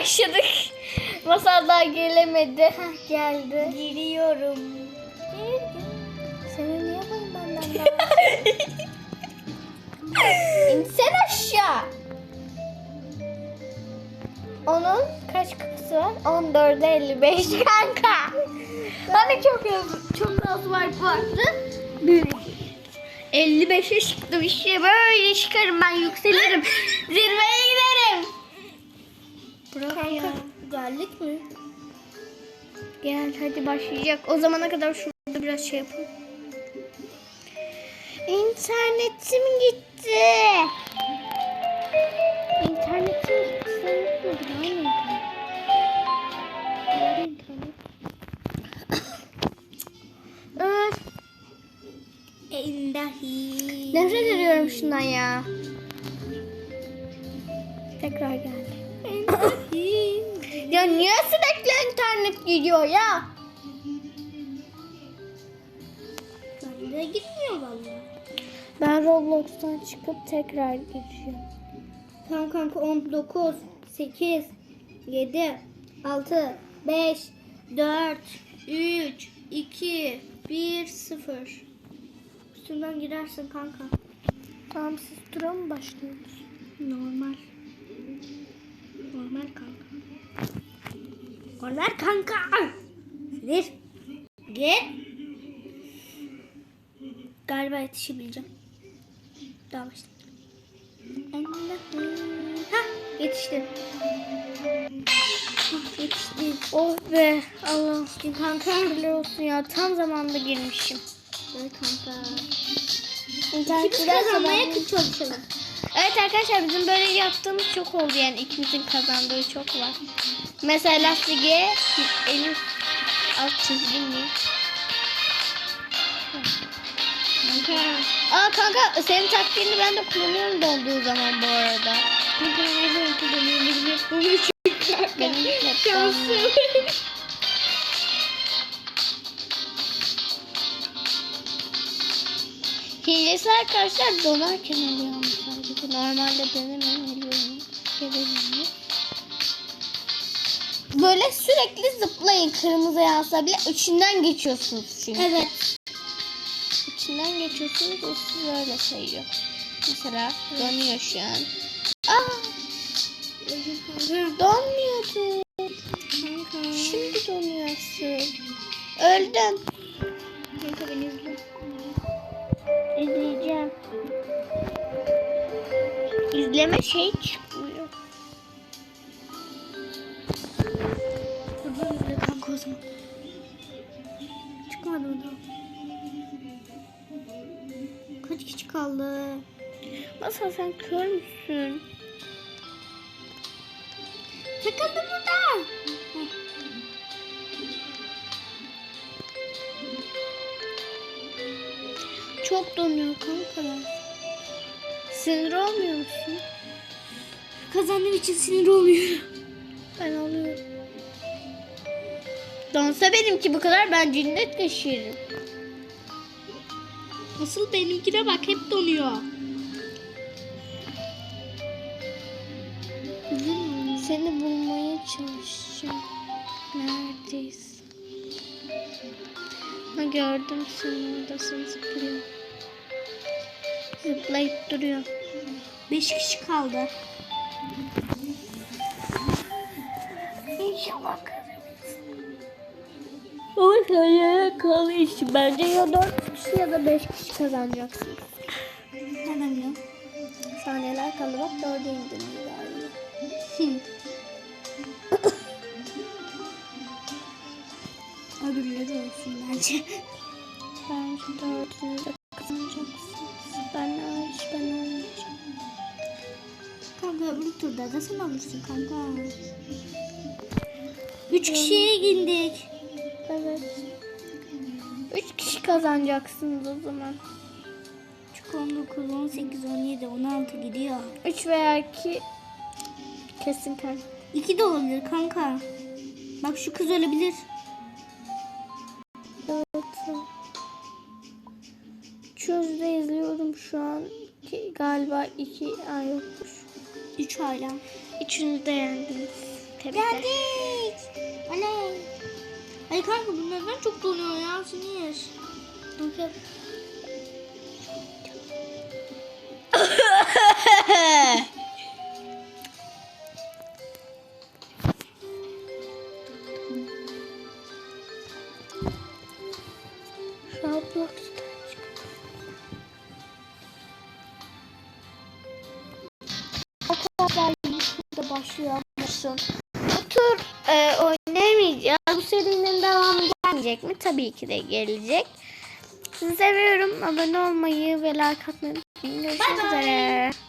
başladık. Masal daha gelemedi. Heh, geldi. Giriyorum. Seni niye koyayım benden daha? İnsen aşağı. Onun kaç kapısı var? 14'e 55 kanka. Hani çok az, çok az fark vardı. Böyle. 55'e çıktım işte böyle çıkarım ben yükselirim. Zirveye giderim. Bırak ya. Geldik mi? Gel hadi başlayacak. O zamana kadar şurada biraz şey yapalım. İnternetim gitti. İnternetim gitti. Sen Endahi. Nefret ediyorum şundan ya. Tekrar geldi. Ya niye sürekli internet gidiyor ya? Bende gitmiyor valla. Ben Roblox'tan çıkıp tekrar gireceğim. Tamam kanka 19, 8, 7, 6, 5, 4, 3, 2, 1, 0. Üstünden girersin kanka. Tamam siz tura mı başlıyorsunuz? Normal. Normal kanka. Normal kanka. Sinir. Git. Galiba yetişebileceğim. Daha başla. Ha yetiştim. Yetiştim. Oh be Allah. Kanka. Şükürler olsun ya tam zamanında girmişim. Evet kanka. Giderse kazanmaya çalışalım. Evet arkadaşlar bizim böyle yaptığımız çok oldu yani ikimizin kazandığı çok var. Mesela Sige Elif alt çizgi mi? Kanka. Aa kanka senin taktiğini ben de kullanıyorum donduğu zaman bu arada. Kanka her zaman kullanıyorum. Bu için Benim Şansım. Hilesi arkadaşlar donarken oluyor. Normalde benim eliyorum. Gebelim Böyle sürekli zıplayın kırmızı yansa bile içinden geçiyorsunuz çünkü. Evet. İçinden geçiyorsunuz o sizi öyle sayıyor. Mesela donuyor şu an. Aa donmuyordu. Şimdi donuyor asıl. Öldüm. Kanka beni izle. İzleyeceğim. İzleme şey çıkmıyor. Kanka zaman. Çıkmadı mı daha? Kaç kişi kaldı? Masal sen kör müsün? Takıldı burada. Çok donuyor kankalar. Sinir olmuyor musun? Kazandığım için sinir oluyorum. Ben alıyorum. Donsa benimki bu kadar ben cinnet geçiririm. Asıl benimkine bak hep donuyor. Seni bulmaya çalışacağım. Neredeyiz? Ha gördüm seni oradasın zıplıyor. Zıplayıp duruyor. Beş kişi kaldı. İnşallah Ama sen kal iş. Bence ya 4 kişi ya da 5 kişi kazanacaksın. Nereden biliyorum? Saniyeler kaldı bak 4'e indin galiba. Hı. Öbürleri olsun bence. Bence 4'ünü de kazanacaksın. Ben hariç ben olmayacağım. Kanka öbür turda da sen alırsın kanka. Üç kişiye indik. Evet. 3 kişi kazanacaksınız o zaman. Çünkü 19, 18, 17, 16 gidiyor. 3 veya 2 kesin kar. İki de olabilir kanka. Bak şu kız ölebilir. Evet. Çözde izliyorum şu an. Ki galiba 2 ay yokmuş. Üç hala. Üçünü de yendiniz. Tebrikler. Geldik. Oley. Ay kanka bu neden çok donuyor ya Sinir. Roblox'ta. Arkadaşlar burada başlıyor musun? Bu tur e, oynayamayacağız. Serinin devamı gelmeyecek mi? Tabii ki de gelecek. Sizi seviyorum. Abone olmayı ve like atmayı unutmayın. Görüşmek üzere.